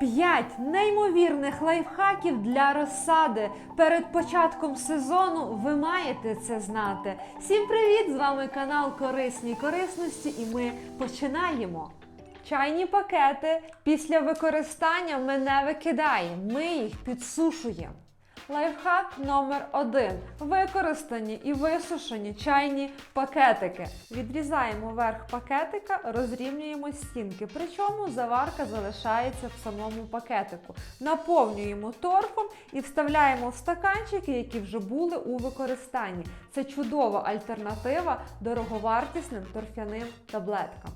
П'ять неймовірних лайфхаків для розсади. Перед початком сезону ви маєте це знати. Всім привіт! З вами канал Корисні корисності, і ми починаємо. Чайні пакети після використання ми не викидаємо, ми їх підсушуємо. Лайфхак номер один. Використані і висушені чайні пакетики. Відрізаємо верх пакетика, розрівнюємо стінки. Причому заварка залишається в самому пакетику. Наповнюємо торфом і вставляємо в стаканчики, які вже були у використанні. Це чудова альтернатива дороговартісним торфяним таблеткам.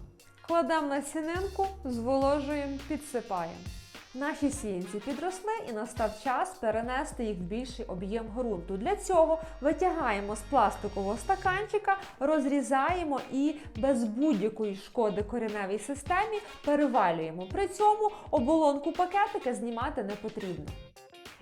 Кладемо на сінинку, зволожуємо, підсипаємо. Наші сіянці підросли і настав час перенести їх в більший об'єм ґрунту. Для цього витягаємо з пластикового стаканчика, розрізаємо і без будь-якої шкоди кореневій системі перевалюємо. При цьому оболонку пакетика знімати не потрібно.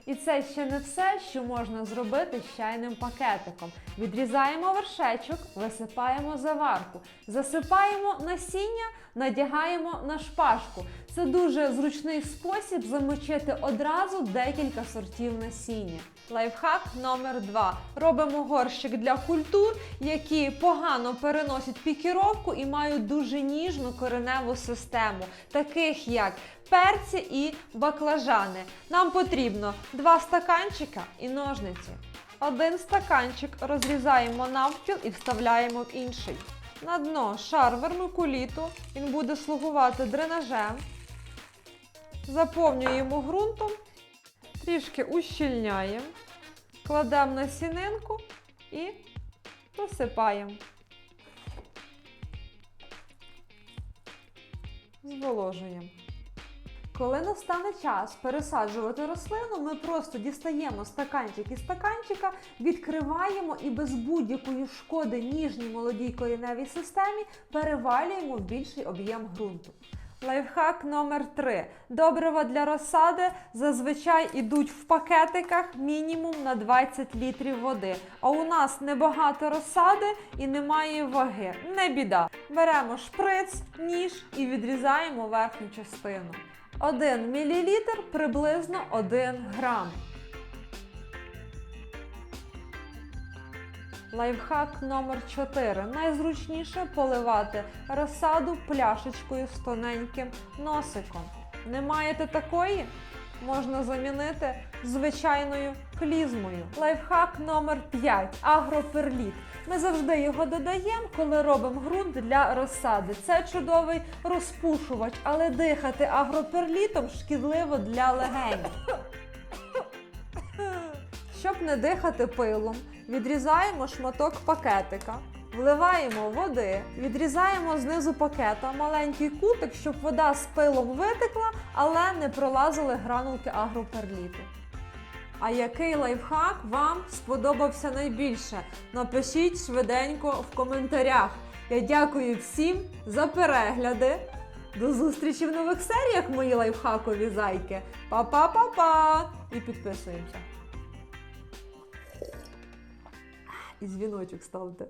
І це ще не все, що можна зробити з чайним пакетиком. Відрізаємо вершечок, висипаємо заварку, засипаємо насіння, надягаємо на шпажку. Це дуже зручний спосіб замочити одразу декілька сортів насіння. Лайфхак номер 2. Робимо горщик для культур, які погано переносять пікіровку і мають дуже ніжну кореневу систему, таких як перці і баклажани. Нам потрібно два стаканчика і ножниці. Один стаканчик розрізаємо навпіл і вставляємо в інший. На дно шар вермикуліту, він буде слугувати дренажем. Заповнюємо ґрунтом, трішки ущільняємо, кладемо на сінинку і посипаємо. Зволожуємо. Коли настане час пересаджувати рослину, ми просто дістаємо стаканчик із стаканчика, відкриваємо і без будь-якої шкоди ніжній молодій кореневій системі перевалюємо в більший об'єм ґрунту. Лайфхак номер 3. Добрива для розсади зазвичай йдуть в пакетиках мінімум на 20 літрів води. А у нас небагато розсади і немає ваги. Не біда. Беремо шприц, ніж і відрізаємо верхню частину. 1 мл приблизно 1 грам. Лайфхак номер 4. Найзручніше поливати розсаду пляшечкою з тоненьким носиком. Не маєте такої? Можна замінити звичайною клізмою. Лайфхак номер 5. Агроперліт. Ми завжди його додаємо, коли робимо ґрунт для розсади. Це чудовий розпушувач, але дихати агроперлітом шкідливо для легенів. Щоб не дихати пилом, відрізаємо шматок пакетика, вливаємо води, відрізаємо знизу пакета маленький кутик, щоб вода з пилом витекла, але не пролазили гранулки агроперліту. А який лайфхак вам сподобався найбільше? Напишіть швиденько в коментарях. Я дякую всім за перегляди. До зустрічі в нових серіях, мої лайфхакові зайки. Па-па-па-па! І підписуємося. І дзвіночок ставте.